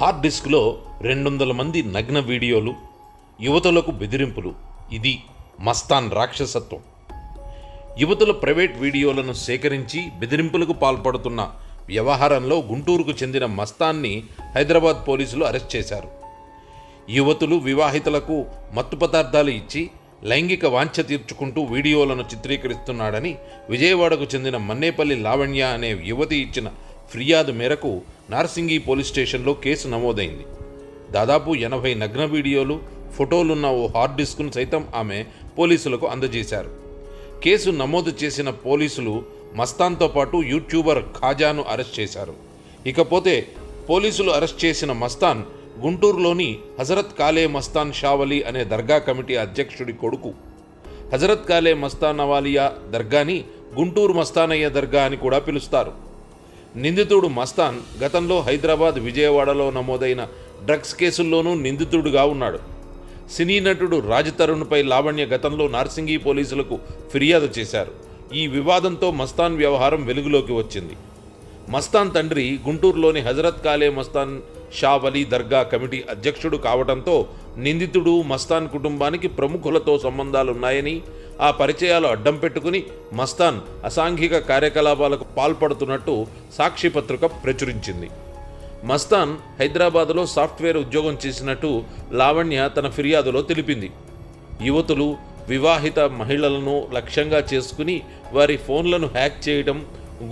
Hard డిస్క్లో రెండు వందల మంది నగ్న వీడియోలు యువతులకు బెదిరింపులు. ఇది మస్తాన్ రాక్షసత్వం. యువతుల ప్రైవేట్ వీడియోలను సేకరించి బెదిరింపులకు పాల్పడుతున్న వ్యవహారంలో గుంటూరుకు చెందిన మస్తాన్ని హైదరాబాద్ పోలీసులు అరెస్ట్ చేశారు. యువతులు వివాహితులకు మత్తు పదార్థాలు ఇచ్చి లైంగిక వాంఛ తీర్చుకుంటూ వీడియోలను చిత్రీకరిస్తున్నాడని విజయవాడకు చెందిన మన్నేపల్లి లావణ్య అనే యువతి ఇచ్చిన ఫిర్యాదు మేరకు నార్సింగి పోలీస్ స్టేషన్లో కేసు నమోదైంది. దాదాపు ఎనభై నగ్న వీడియోలు ఫోటోలున్న ఓ హార్డ్ డిస్క్ను సైతం ఆమె పోలీసులకు అందజేశారు. కేసు నమోదు చేసిన పోలీసులు మస్తాన్తో పాటు యూట్యూబర్ ఖాజాను అరెస్ట్ చేశారు. ఇకపోతే పోలీసులు అరెస్ట్ చేసిన మస్తాన్ గుంటూరులోని హజరత్ కాలే మస్తాన్ షావలి అనే దర్గా కమిటీ అధ్యక్షుడి కొడుకు. హజరత్ కాలే మస్తాన్ అవాలియా దర్గాని గుంటూరు మస్తానయ్య దర్గా అని కూడా పిలుస్తారు. నిందితుడు మస్తాన్ గతంలో హైదరాబాద్ విజయవాడలో నమోదైన డ్రగ్స్ కేసుల్లోనూ నిందితుడుగా ఉన్నాడు. సినీ నటుడు రాజ్ తరుణ్పై లావణ్య గతంలో నార్సింగి పోలీసులకు ఫిర్యాదు చేశారు. ఈ వివాదంతో మస్తాన్ వ్యవహారం వెలుగులోకి వచ్చింది. మస్తాన్ తండ్రి గుంటూరులోని హజరత్ కాలే మస్తాన్ షా వలీ దర్గా కమిటీ అధ్యక్షుడు కావడంతో నిందితుడు మస్తాన్ కుటుంబానికి ప్రముఖులతో సంబంధాలున్నాయని ఆ పరిచయాలు అడ్డం పెట్టుకుని మస్తాన్ అసాంఘిక కార్యకలాపాలకు పాల్పడుతున్నట్టు సాక్షిపత్రిక ప్రచురించింది. మస్తాన్ హైదరాబాద్లో సాఫ్ట్వేర్ ఉద్యోగం చేసినట్టు లావణ్య తన ఫిర్యాదులో తెలిపింది. యువతులు వివాహిత మహిళలను లక్ష్యంగా చేసుకుని వారి ఫోన్లను హ్యాక్ చేయడం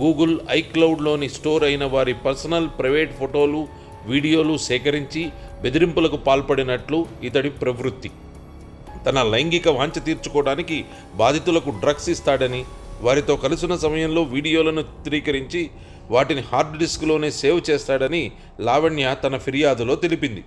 గూగుల్ ఐక్లౌడ్లోని స్టోర్ అయిన వారి పర్సనల్ ప్రైవేట్ ఫోటోలు వీడియోలు సేకరించి బెదిరింపులకు పాల్పడినట్లు ఇతడి ప్రవృత్తి. తన లైంగిక వాంఛ తీర్చుకోవడానికి బాధితులకు డ్రగ్స్ ఇస్తాడని వారితో కలిసిన సమయంలో వీడియోలను చిత్రీకరించి వాటిని హార్డ్ డిస్క్లోనే సేవ్ చేస్తాడని లావణ్య తన ఫిర్యాదులో తెలిపింది.